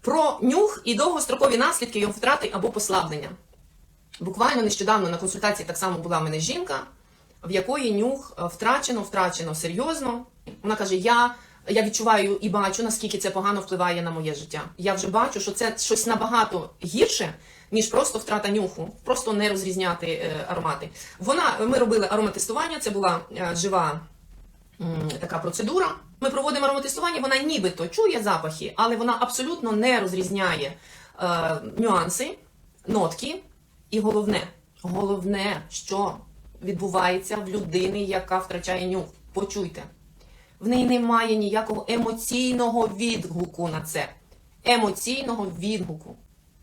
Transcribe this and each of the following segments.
Про нюх і довгострокові наслідки його втрати або послаблення. Буквально нещодавно на консультації так само була в мене жінка, в якої нюх е, втрачено, втрачено серйозно. Вона каже: Я, я відчуваю і бачу, наскільки це погано впливає на моє життя. Я вже бачу, що це щось набагато гірше, ніж просто втрата нюху, просто не розрізняти е, аромати. Вона ми робили ароматестування, це була е, жива така процедура. Ми проводимо ароматестування, вона нібито чує запахи, але вона абсолютно не розрізняє е, нюанси, нотки. І головне, головне, що відбувається в людини, яка втрачає нюх. Почуйте, в неї немає ніякого емоційного відгуку на це. Емоційного відгуку.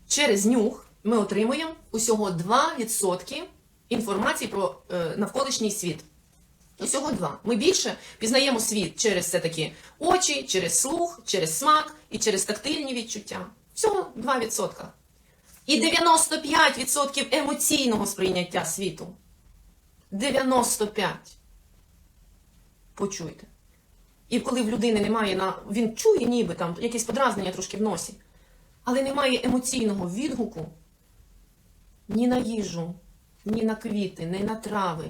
Через нюх ми отримуємо усього 2% інформації про е, навколишній світ. Усього два. Ми більше пізнаємо світ через все таки очі, через слух, через смак і через тактильні відчуття. Всього 2%. І 95% емоційного сприйняття світу. 95. Почуйте. І коли в людини немає на. Він чує ніби там якесь подразнення трошки в носі, але немає емоційного відгуку ні на їжу, ні на квіти, ні на трави,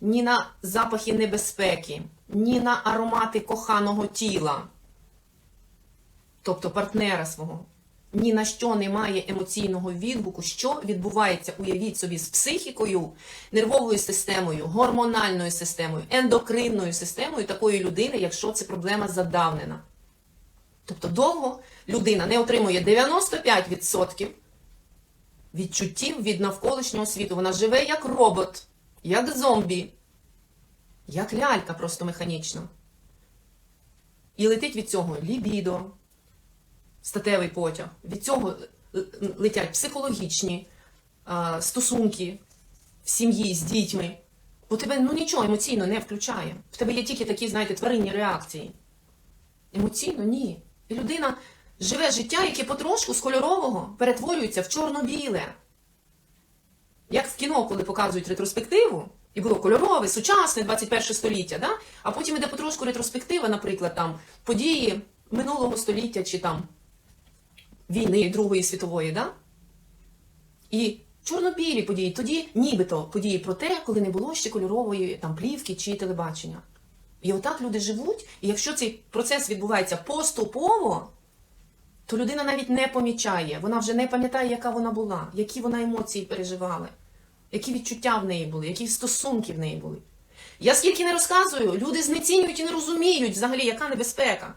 ні на запахи небезпеки, ні на аромати коханого тіла, тобто партнера свого. Ні на що немає емоційного відгуку, що відбувається, уявіть собі, з психікою, нервовою системою, гормональною системою, ендокринною системою такої людини, якщо це проблема задавнена. Тобто довго людина не отримує 95% відчуттів від навколишнього світу. Вона живе як робот, як зомбі, як лялька просто механічна. І летить від цього лібідо, статевий потяг. Від цього летять психологічні а, стосунки в сім'ї з дітьми. Бо тебе ну, нічого емоційно не включає. В тебе є тільки такі, знаєте, тваринні реакції. Емоційно ні. І людина живе життя, яке потрошку з кольорового перетворюється в чорно-біле. Як в кіно, коли показують ретроспективу, і було кольорове, сучасне 21 століття, да? а потім іде потрошку ретроспектива, наприклад, там події минулого століття чи там війни Другої світової, да? І чорно-білі події, тоді нібито події про те, коли не було ще кольорової там плівки чи телебачення. І отак люди живуть, і якщо цей процес відбувається поступово, то людина навіть не помічає, вона вже не пам'ятає, яка вона була, які вона емоції переживала, які відчуття в неї були, які стосунки в неї були. Я скільки не розказую, люди знецінюють і не розуміють взагалі, яка небезпека.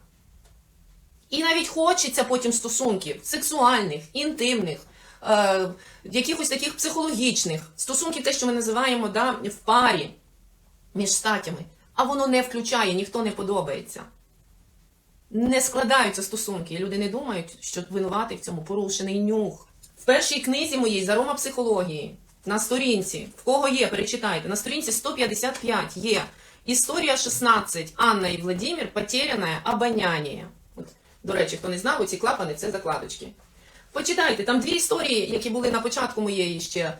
І навіть хочеться потім стосунків сексуальних, інтимних, е, якихось таких психологічних, стосунків, те, що ми називаємо да, в парі між статями. А воно не включає, ніхто не подобається. Не складаються стосунки. Люди не думають, що винуватий в цьому порушений нюх. В першій книзі моїй з аромапсихології на сторінці, в кого є, перечитайте, на сторінці 155 є історія 16 Анна і Владимир Потеряне обоняння. До речі, хто не знав, ці клапани це закладочки. Почитайте, там дві історії, які були на початку моєї ще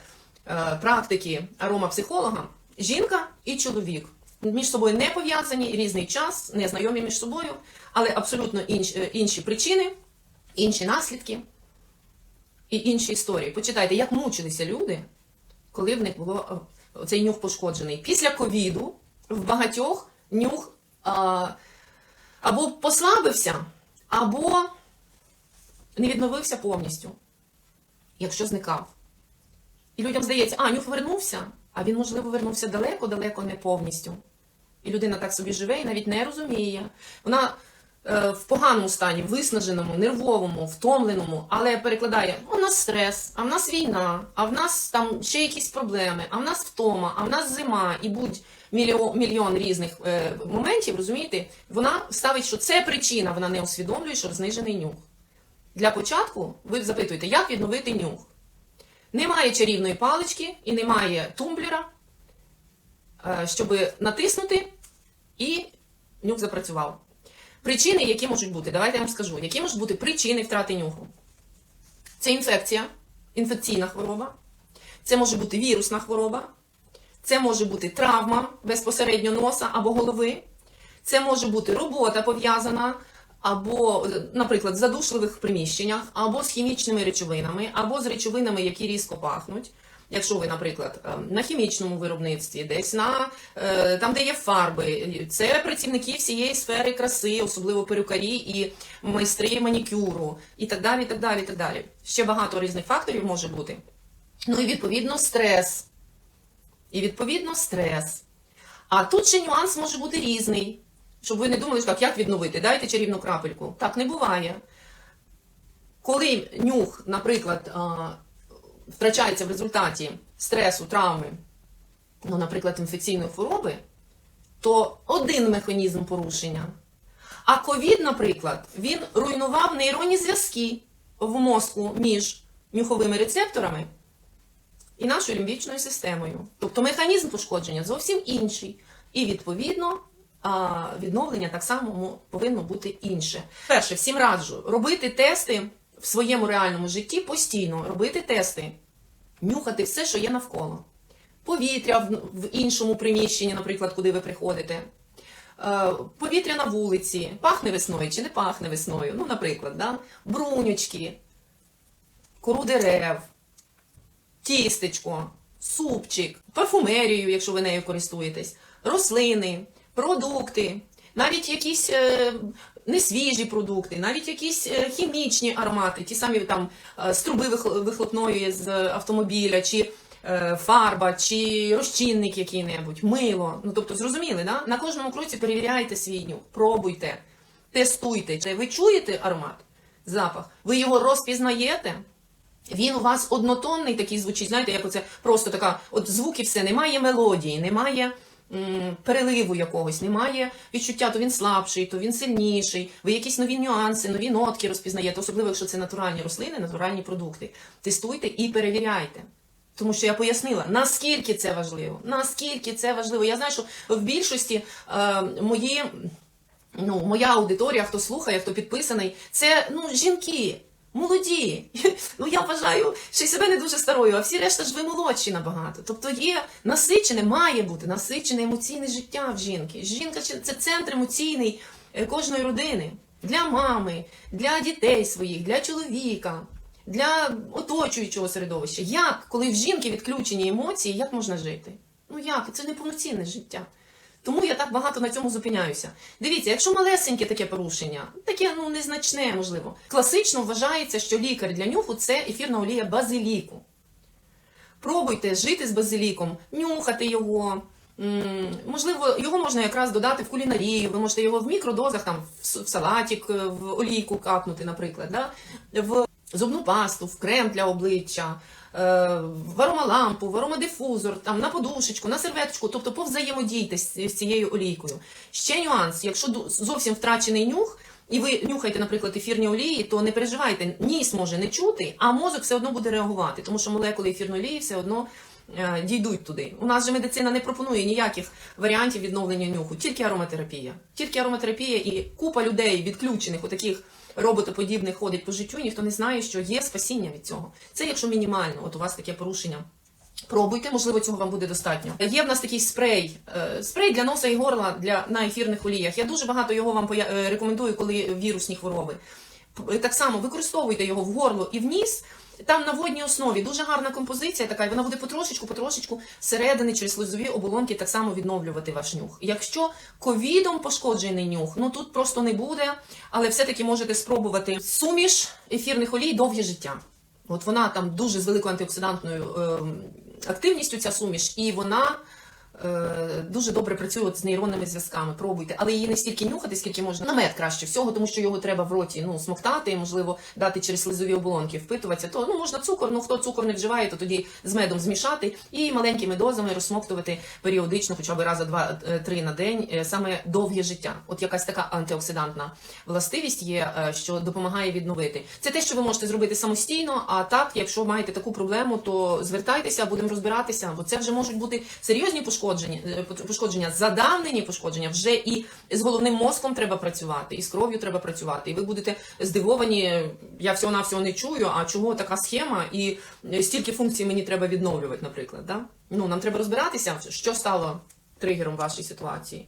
е, практики аромапсихолога: жінка і чоловік. Між собою не пов'язані, різний час, не знайомі між собою, але абсолютно інші, інші причини, інші наслідки і інші історії. Почитайте, як мучилися люди, коли в них було е, цей нюх пошкоджений. Після ковіду в багатьох нюх а, або послабився, або не відновився повністю, якщо зникав. І людям здається, а, нюх вернувся, а він, можливо, вернувся далеко-далеко не повністю. І людина так собі живе і навіть не розуміє. Вона в поганому стані, виснаженому, нервовому, втомленому, але перекладає: у нас стрес, а в нас війна, а в нас там ще якісь проблеми, а в нас втома, а в нас зима, і будь мільйон, мільйон різних е, моментів, розумієте, вона ставить, що це причина, вона не усвідомлює, що знижений нюх. Для початку ви запитуєте, як відновити нюх. Немає чарівної палички і немає тумблера, е, щоб натиснути, і нюх запрацював. Причини, які можуть бути, давайте я вам скажу, які можуть бути причини втрати нюху. Це інфекція, інфекційна хвороба, це може бути вірусна хвороба, це може бути травма безпосередньо носа або голови, це може бути робота пов'язана або, наприклад, в задушливих приміщеннях, або з хімічними речовинами, або з речовинами, які різко пахнуть. Якщо ви, наприклад, е, на хімічному виробництві, десь на е, там, де є фарби, це працівники всієї сфери краси, особливо перукарі і майстри манікюру, і так далі. і так далі, і так далі. Ще багато різних факторів може бути. Ну і відповідно стрес. І відповідно стрес. А тут ще нюанс може бути різний. Щоб ви не думали, що так, як відновити, дайте чарівну крапельку. Так не буває. Коли нюх, наприклад, втрачається в результаті стресу, травми, ну, наприклад, інфекційної хвороби, то один механізм порушення. А ковід, наприклад, він руйнував нейронні зв'язки в мозку між нюховими рецепторами і нашою лімбічною системою. Тобто механізм пошкодження зовсім інший. І відповідно відновлення так само повинно бути інше. Перше, всім раджу робити тести в своєму реальному житті постійно, робити тести, нюхати все, що є навколо. Повітря в, іншому приміщенні, наприклад, куди ви приходите. Е, Повітря на вулиці, пахне весною чи не пахне весною. Ну, наприклад, да? брунючки, кору дерев, тістечко, супчик, парфумерію, якщо ви нею користуєтесь, рослини, продукти, навіть якісь е, несвіжі продукти, навіть якісь е, хімічні аромати, ті самі там е, з труби вихлопної з автомобіля, чи е, фарба, чи розчинник який-небудь, мило. Ну тобто, зрозуміли, да? на кожному кроці перевіряйте свій нюх, пробуйте, тестуйте. Чи Ви чуєте аромат, запах, ви його розпізнаєте. Він у вас однотонний такий звучить, знаєте, як оце просто така, от звук і все, немає мелодії, немає переливу якогось, немає відчуття, то він слабший, то він сильніший, ви якісь нові нюанси, нові нотки розпізнаєте, особливо якщо це натуральні рослини, натуральні продукти. Тестуйте і перевіряйте. Тому що я пояснила, наскільки це важливо, наскільки це важливо. Я знаю, що в більшості е, мої ну, моя аудиторія, хто слухає, хто підписаний, це ну, жінки. Молоді, ну я вважаю, що й себе не дуже старою, а всі решта ж ви молодші набагато. Тобто є насичене, має бути насичене емоційне життя в жінки. Жінка це центр емоційний е, кожної родини для мами, для дітей своїх, для чоловіка, для оточуючого середовища. Як, коли в жінки відключені емоції, як можна жити? Ну як? Це не повноцінне життя. Тому я так багато на цьому зупиняюся. Дивіться, якщо малесеньке таке порушення, таке ну незначне, можливо. Класично вважається, що лікар для нюху це ефірна олія базиліку. Пробуйте жити з базиліком, нюхати його. Можливо, його можна якраз додати в кулінарію, ви можете його в мікродозах, там, в салатик, е, в олійку капнути, наприклад, да? в зубну пасту, в крем для обличчя, е, в аромадифузор, там, на подушечку, на серветочку, тобто повзаємодійте з, цією олійкою. Ще нюанс, якщо зовсім втрачений нюх, і ви нюхаєте, наприклад, ефірні олії, то не переживайте, ніс може не чути, а мозок все одно буде реагувати, тому що молекули ефірної олії все одно дійдуть туди. У нас же медицина не пропонує ніяких варіантів відновлення нюху, тільки ароматерапія. Тільки ароматерапія і купа людей, відключених у таких роботоподібних ходить по життю, ніхто не знає, що є спасіння від цього. Це якщо мінімально, от у вас таке порушення. Пробуйте, можливо, цього вам буде достатньо. Є в нас такий спрей, е, спрей для носа і горла для на ефірних оліях. Я дуже багато його вам е, рекомендую, коли вірусні хвороби. Так само використовуйте його в горло і в ніс. Там на водній основі дуже гарна композиція така, і вона буде потрошечку, потрошечку зсередини через слизові оболонки так само відновлювати ваш нюх. Якщо ковідом пошкоджений нюх, ну тут просто не буде, але все-таки можете спробувати суміш ефірних олій довге життя. От вона там дуже з великою антиоксидантною е, активністю ця суміш, і вона дуже добре працює от з нейронними зв'язками. Пробуйте, але її не стільки нюхати, скільки можна на мед краще всього, тому що його треба в роті ну, смоктати, і, можливо, дати через слизові оболонки, впитуватися. То ну можна цукор, ну хто цукор не вживає, то тоді з медом змішати і маленькими дозами розсмоктувати періодично, хоча б раз два-три на день, е, саме довге життя. От якась така антиоксидантна властивість є, е, що допомагає відновити. Це те, що ви можете зробити самостійно. А так, якщо маєте таку проблему, то звертайтеся, будемо розбиратися, бо це вже можуть бути серйозні пошкодження, е, пошкодження, задавнені пошкодження. Вже і з головним мозком треба працювати, і з кров'ю треба працювати. І ви будете здивовані. Я всього навсього не чую. А чого така схема? І е, стільки функцій мені треба відновлювати, наприклад. Да? Ну нам треба розбиратися, що стало тригером вашої ситуації.